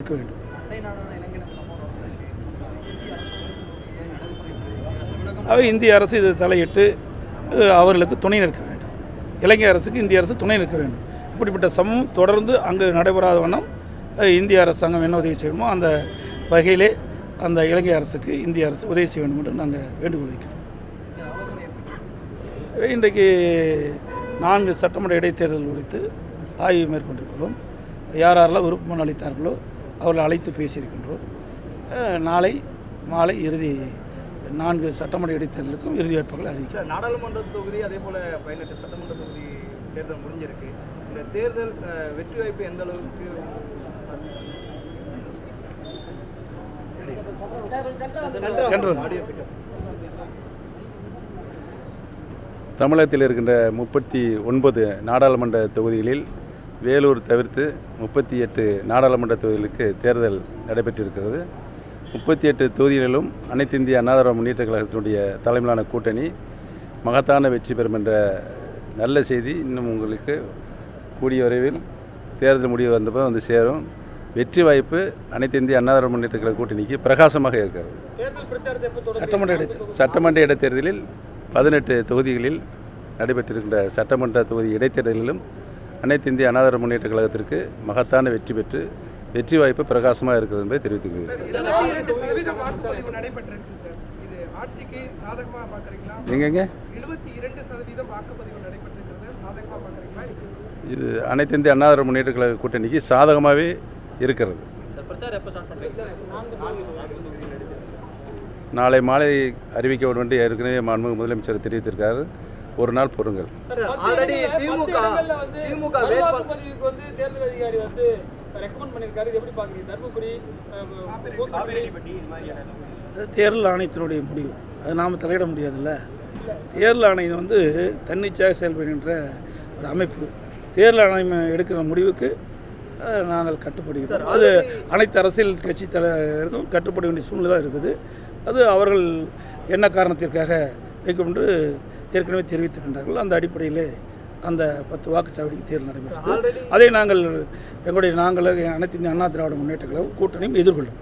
இருக்க வேண்டும். அவை இந்திய அரசு இது தலையிட்டு அவர்களுக்கு துணை நிற்க வேண்டும். இலங்கை அரசுக்கு இந்திய அரசு துணை நிற்க வேண்டும். இப்படிப்பட்ட சமம் தொடர்ந்து அங்கு நடைபெறாத வண்ணம் இந்திய அரசாங்கம் என்ன உதவி செய்யணுமோ அந்த வகையிலே அந்த இலங்கை அரசுக்கு இந்திய அரசு உதவி செய்ய வேண்டும் என்று நாங்கள் வேண்டுகோள் வைக்கிறோம். இன்றைக்கு நான்கு சட்டமன்ற இடைத்தேர்தல் குறித்து ஆய்வு மேற்கொண்டிருக்கிறோம். யார் யாரெல்லாம் விருப்பம் அளித்தார்களோ அவர்களை அழைத்து பேசியிருக்கின்றோம். நாளை மாலை இறுதி நான்கு சட்டமன்ற இடைத்தேர்தலுக்கும் இறுதி வேட்பாளர்கள் அறிவிக்கும் சார் நாடாளுமன்ற தொகுதி அதே போல பதினெட்டு சட்டமன்ற தொகுதி தேர்தல் முடிஞ்சிருக்கு. இந்த தேர்தல் வெற்றி வாய்ப்பு எந்த அளவுக்கு தமிழகத்தில் இருக்கின்ற முப்பத்தி ஒன்பது நாடாளுமன்ற தொகுதிகளில் வேலூர் தவிர்த்து முப்பத்தி எட்டு நாடாளுமன்ற தொகுதிகளுக்கு தேர்தல் நடைபெற்றிருக்கிறது. முப்பத்தி எட்டு தொகுதிகளிலும் அனைத்து இந்திய அண்ணா திராவிட முன்னேற்ற கழகத்தினுடைய தலைமையிலான கூட்டணி மகத்தான வெற்றி பெறும் என்ற நல்ல செய்தி இன்னும் உங்களுக்கு கூடிய விரைவில் தேர்தல் முடிவு வந்தப்போ வந்து சேரும். வெற்றி வாய்ப்பு அனைத்து இந்திய அண்ணா திராவிட முன்னேற்ற கழக கூட்டணிக்கு பிரகாசமாக இருக்கிறது. சட்டமன்ற சட்டமன்ற இடைத்தேர்தலில் பதினெட்டு தொகுதிகளில் நடைபெற்றிருக்கின்ற சட்டமன்ற தொகுதி இடைத்தேர்தலிலும் அனைத்து இந்திய அனாதார முன்னேற்ற கழகத்திற்கு மகத்தான வெற்றி பெற்று வெற்றி வாய்ப்பு பிரகாசமாக இருக்கிறது என்பதை தெரிவித்துக் இது எங்கெங்க இது அனைத்து இந்திய அண்ணாதிர முன்னேற்ற கழக கூட்டணிக்கு சாதகமாகவே இருக்கிறது. நாளை மாலை அறிவிக்கப்படும் என்று ஏற்கனவே மாண்புமிகு முதலமைச்சர் தெரிவித்திருக்காரு. ஒரு நாள் பொறுங்கள். தேர்தல் ஆணையத்தினுடைய முடிவு. அது நாம் தலையிட முடியாதுல்ல. தேர்தல் ஆணையம் வந்து தன்னிச்சையாக செயல்படுகின்ற ஒரு அமைப்பு. தேர்தல் ஆணையம் எடுக்கிற முடிவுக்கு நாங்கள் கட்டுப்படுகிறோம். அது அனைத்து அரசியல் கட்சி தலைவர்களும் கட்டுப்பட வேண்டிய சூழ்நிலை தான் இருக்குது. அது அவர்கள் என்ன காரணத்திற்காக வைக்கும் என்று ஏற்கனவே தெரிவித்திருக்கின்றார்கள். அந்த அடிப்படையிலே அந்த பத்து வாக்குச்சாவடிக்கு தேர்தல் ஆல்ரெடி அதை நாங்கள் எங்களுடைய நாங்கள் அனைத்து இந்திய அண்ணா திராவிட முன்னேற்ற கழகம் கூட்டணியும் எதிர்கொள்ளும்.